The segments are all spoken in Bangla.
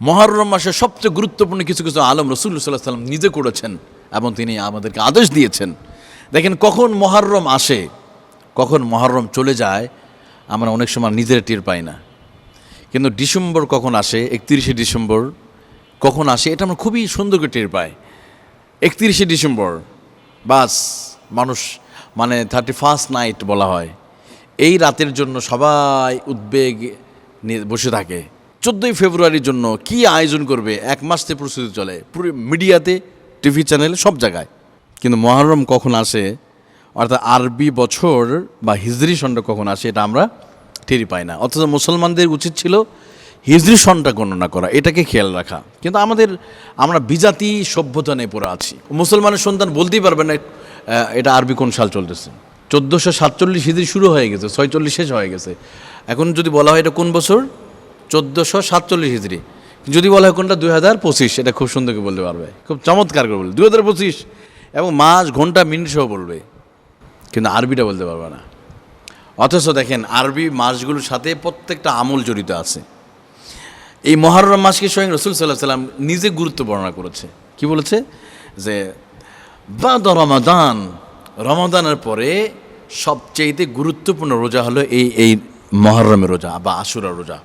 মহরম মাসে সবচেয়ে গুরুত্বপূর্ণ কিছু কিছু আলম রসুল্লা সাল্লাহ সাল্লাম নিজে করেছেন এবং তিনি আমাদেরকে আদেশ দিয়েছেন। দেখেন, কখন মহরম আসে, কখন মহরম চলে যায়, আমরা অনেক সময় নিজের টের পাই না। কিন্তু ডিসেম্বর কখন আসে, একত্রিশে ডিসেম্বর কখন আসে, এটা আমরা খুবই সুন্দর করে টের পাই। একত্রিশে ডিসেম্বর, বাস, মানুষ মানে থার্টি ফার্স্ট নাইট বলা হয়। এই রাতের জন্য সবাই উদ্বেগ নিয়ে বসে থাকে। চোদ্দোই ফেব্রুয়ারির জন্য কি আয়োজন করবে? এক মাস থেকে প্রস্তুতি চলে। পুরো মিডিয়াতে, টিভি চ্যানেলে, সব জায়গায়। কিন্তু মহরম কখন আসে? অর্থাৎ আরবি বছর বা হিজরি সনটা কখন আসে, এটা আমরা টেরি পাই না। অথচ মুসলমানদের উচিত ছিল হিজরি সনটা গণনা করা, এটাকে খেয়াল রাখা। কিন্তু আমাদের, আমরা বিজাতি সভ্যতা নিয়ে পড়ে আছি। মুসলমানের সন্তান বলতেই পারবে না এটা আরবি কোন সাল চলতেছে। চোদ্দোশো সাতচল্লিশ হিজরি শুরু হয়ে গেছে, ছয়চল্লিশ শেষ হয়ে গেছে। এখন যদি বলা হয় এটা কোন বছর? চোদ্দোশো সাতচল্লিশ হিজড়ি। যদি বলা হয় কোনটা? দুই হাজার পঁচিশ। এটা খুব সুন্দর করে বলতে পারবে। খুব চমৎকার করে বলবে দুই হাজার পঁচিশ। এবং মাস, ঘণ্টা, মিনিট সহ বলবে। কিন্তু আরবিটা বলতে পারবে না। অথচ দেখেন, আরবি মাসগুলোর সাথে প্রত্যেকটা আমল জড়িত আছে। এই মহরম মাসকে স্বয়ং রসুল সাল্লাহ সাল্লাম নিজে গুরুত্ব বর্ণনা করেছে। কি বলেছে? যে, বাদ রমাদান। রমাদানের পরে সবচেয়েতে গুরুত্বপূর্ণ রোজা হলো এই এই মহরমের রোজা বা আশুরা রোজা।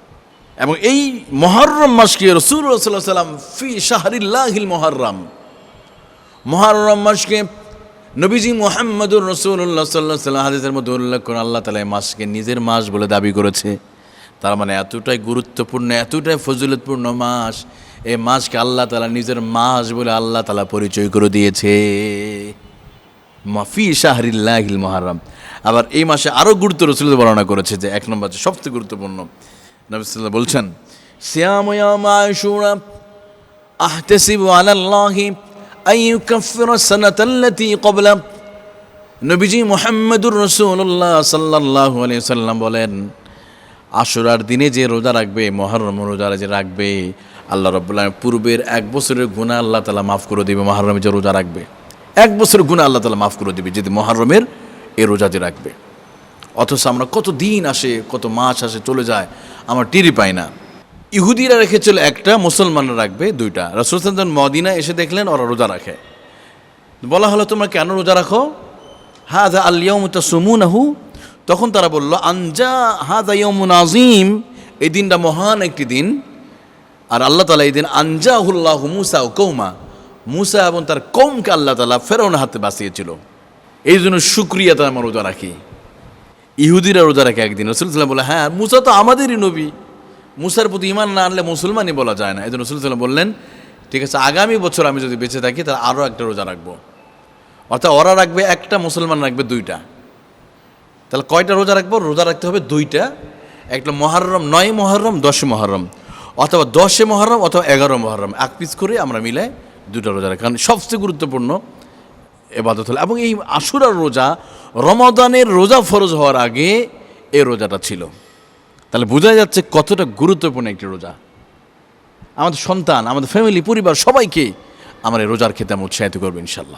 এবং এই মহরম মাসকে রসুল সাল্লাহ সাল্লাম ফি শাহরিল্লাহিল মহরম মহরম মাসকে নবীজি মোহাম্মদুর রসুল্লাহ সাল্লাহ সাল্লাম হাদিসের মধ্যে উল্লেখ করে আল্লাহ তালা মাসকে নিজের মাস বলে দাবি করেছে। তার মানে এতটাই গুরুত্বপূর্ণ, এতটাই ফজিলতপূর্ণ মাস, এই মাসকে আল্লাহ তালা নিজের মাস বলে আল্লাহ তালা পরিচয় করে দিয়েছে। মাফি শাহরিল্লাহিল মহারাম আবার এই মাসে আরও গুরুত্ব রসুল বর্ণনা করেছে যে এক নম্বর সবচেয়ে গুরুত্বপূর্ণ নবিসাল্লাহ বলছেন শ্যাময়াম আশুরা আহতেসিবু আলাল্লাহি আইয়ুকাফির সানাতাল্লাতি ক্বাবলা। নবীজি মুহাম্মদুর রাসূলুল্লাহ সাল্লাল্লাহু আলাইহি সাল্লাম বলেন, আশুরার দিনে যে রোজা রাখবে, মহরম রোজা যে রাখবে, আল্লাহ রব্বুল্লাহ পূর্বের এক বছরের গুনাহ আল্লাহ তালা মাফ করে দেবে, মহরমে যে রোজা রাখবে। এক বছরের গুনাহ আল্লাহ তালা মাফ করে দেবে, যদি মহরমের এই রোজা যে রাখবে। অথচ আমরা কত দিন আসে, কত মাস আসে, চলে যায়, আমরা টিরি পাই না। ইহুদিরা রেখেছিল একটা, মুসলমানরা রাখবে দুইটা। রাসুল মদিনা এসে দেখলেন, ওরা রোজা রাখে। বলা হলো, তোমরা কেন রোজা রাখো? হা হাদা আলিয়মতা সুমুনাহু তখন তারা বলল, আনজা হাদা ইয়মুন আজিম এই দিনটা মহান একটি দিন। আর আল্লাহ তালা এই দিন আনজাহুল্লাহ মুসা ও কৌমা মুসা এবং তার কৌমকে আল্লাহ তালা ফেরাউন হাতে বাঁচিয়েছিল। এই জন্য সুক্রিয়া তারা আমরা রোজা রাখি। ইহুদিরা রোজা রাখে একদিন। রসুলাম বলে হ্যাঁ মুসা তো আমাদেরই নবী। মুসার প্রতি ইমান না আনলে মুসলমানই বলা যায় না। এই জন্য রসুলাম বললেন, ঠিক আছে, আগামী বছর আমি যদি বেঁচে থাকি, তাহলে আরও একটা রোজা রাখব। অর্থাৎ ওরা রাখবে একটা, মুসলমান রাখবে দুইটা। তাহলে কয়টা রোজা রাখব? রোজা রাখতে হবে দুইটা। একটা মহরম নয় মহরম দশ মহরম অথবা দশে মহরম অথবা এগারো মহরম এক পিস করে আমরা মিলে দুটো রোজা রাখি। কারণ সবচেয়ে গুরুত্বপূর্ণ এবাদত হলো। এবং এই আশুরার রোজা, রমাদানের রোজা ফরজ হওয়ার আগে এই রোজাটা ছিল। তাহলে বোঝা যাচ্ছে কতটা গুরুত্বপূর্ণ একটি রোজা। আমাদের সন্তান, আমাদের ফ্যামিলি পরিবার, সবাইকে আমার এই রোজার খেতে আমরা উৎসাহিত করব ইনশাল্লাহ